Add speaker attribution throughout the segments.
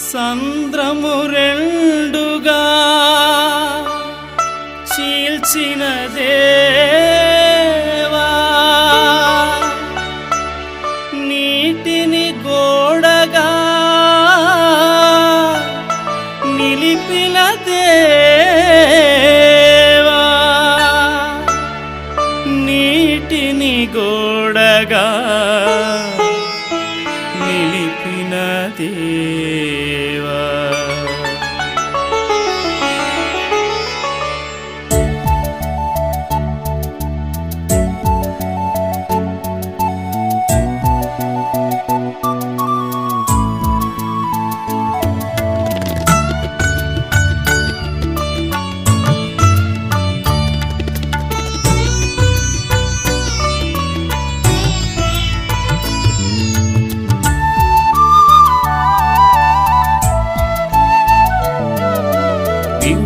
Speaker 1: సంద్రము రెండుగా చీల్చినదే.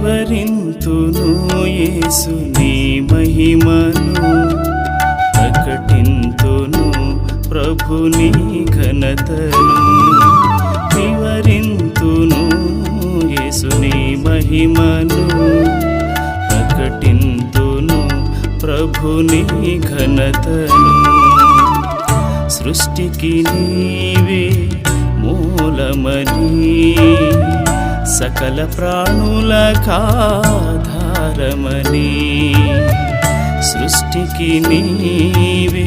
Speaker 1: వివరింతును యేసు నీ మహిమను ప్రకటింతును ప్రభు నీ ఘనతను. వివరింతును యేసు నీ మహిమను ప్రకటింతును ప్రభు నీ ఘనతను. సృష్టికి నీవే మూలమని సకల ప్రాణులకాధారమని సృష్టికి నీవే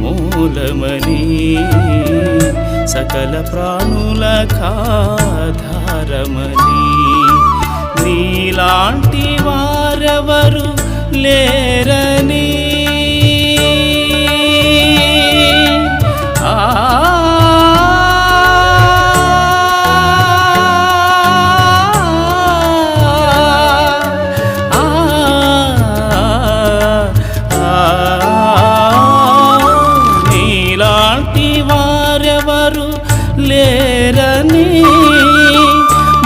Speaker 1: మూలమని సకల ప్రాణులకాధారమని నీలాంటి వారెవరు లేరని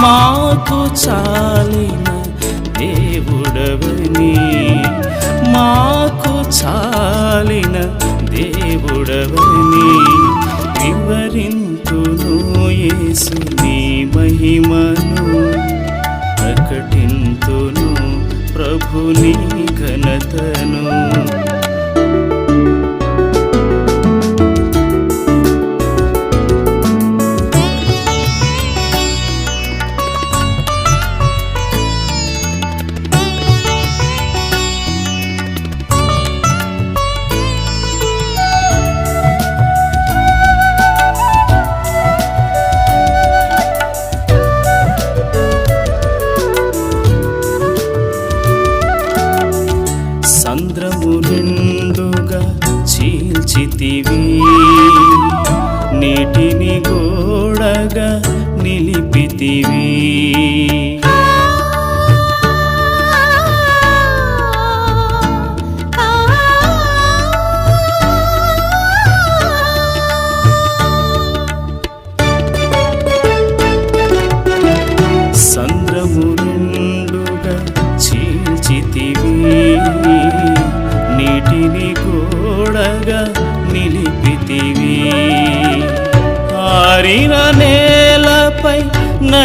Speaker 1: మాకు చాలిన దేవుడవని మాకు చాలిన దేవుడవని వివరింతును యేసు నీ మహిమను ప్రకటింతును ప్రభుని ఘనతను. నిలిపితివి.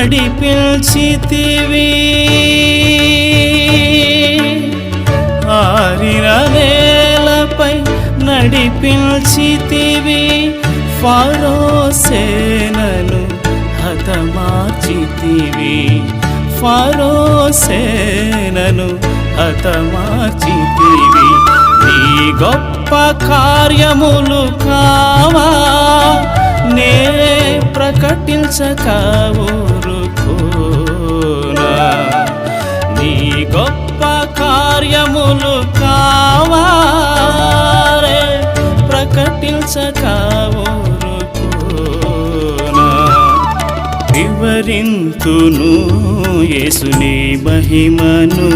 Speaker 1: నడిపించితివి ఆరిన నేలపై నడిపించితివి ఫారో సేనను హతమార్చితివి. ఫారో సేనను హతమార్చితివి. నీ గొప్ప కార్యములు కావా? నే ప్రకటించక నీ. గొప్ప కార్యములు కావారే ప్రకటించకావు వివరింతును యేసుని మహిమను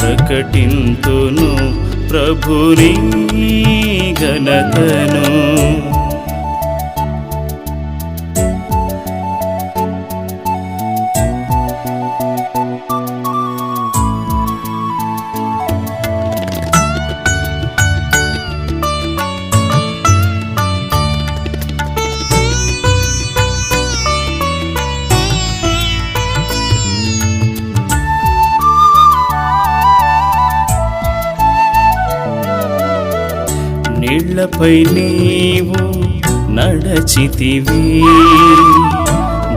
Speaker 1: ప్రకటింతును ప్రభుని ఘనతను. పై నీవు నడచితివి.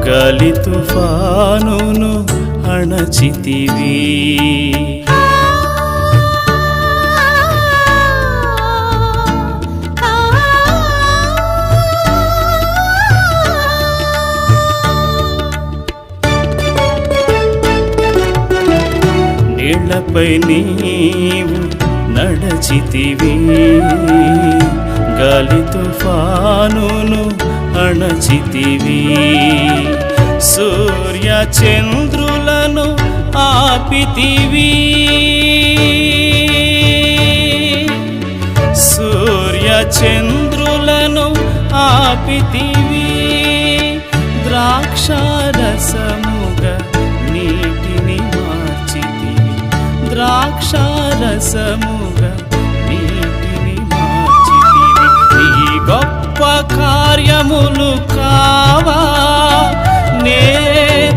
Speaker 1: గాలి తుఫానును అణచితివి. నీళ్ళపై నీవు నడచితివి. గాలి తుఫానును అణచితివి. సూర్య చంద్రులను ఆపితివి. సూర్య చంద్రులను ఆపితివి. ద్రాక్షారసముగా నీటిని మార్చితివి. ద్రాక్షారసము ఫలములు కావా? నే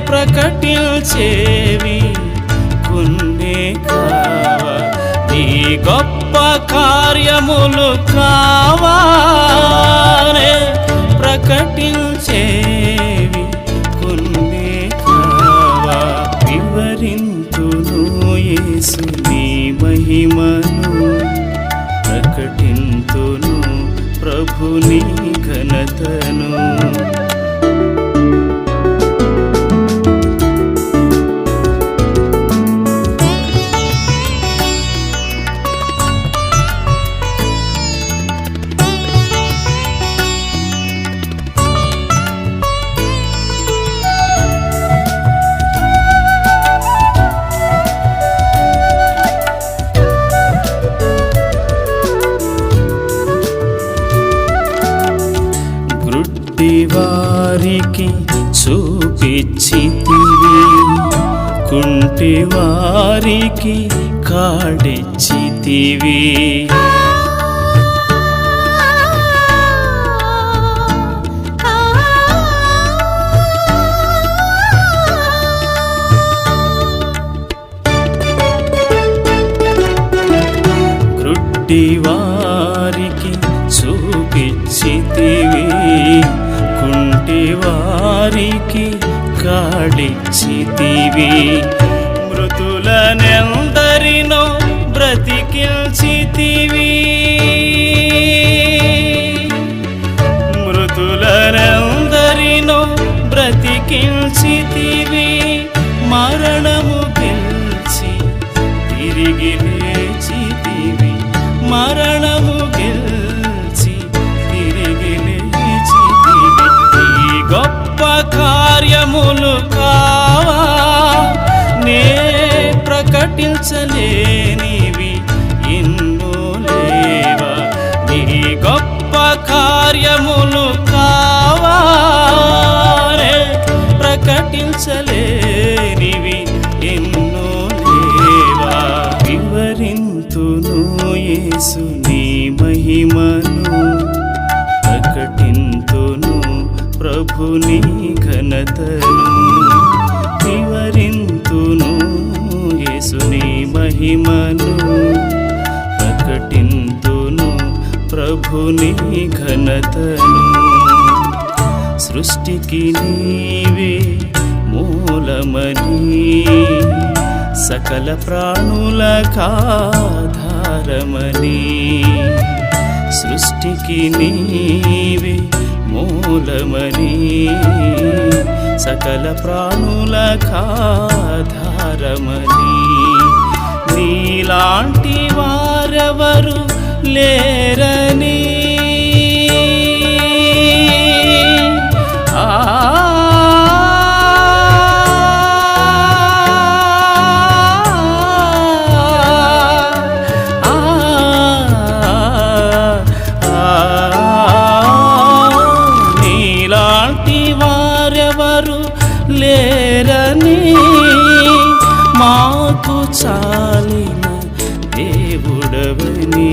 Speaker 1: ప్రకటించేవి కొన్నే కావా? నీ గొప్ప కార్యములు కావా? నే ప్రకటించే కుంటివారికి చూపించితివి కుంటివారికి కాడిచ్చితివి. కాడిచ్చితివి మృతులనెందరినో బ్రతికిల్చితివి మృతులనెందరినో బ్రతికిల్చితివి మరణము యేసు నీ మహిమను. ప్రకటింతును ప్రభుని ఘనతను. వివరింతును యేసుని మహిమను. ప్రకటింతును ప్రభుని ఘనతను. సృష్టికి నీవే మూలమని సకల ప్రాణుల కా సారమని సృష్టికి నీవే మూలమని సకల ప్రాణుల కాధారమని నీలాంటి వారెవరు లేరని ఎవరు లేరని మాకు చాలిన దేవుడవని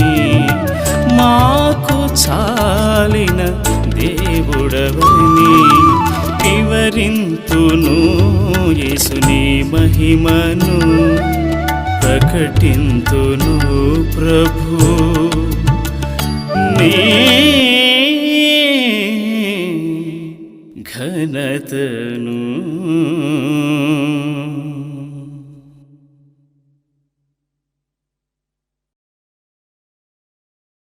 Speaker 1: మాకు చాలిన దేవుడవని వివరింతును యేసుని మహిమను ప్రకటింతును ప్రభు. నీ నతను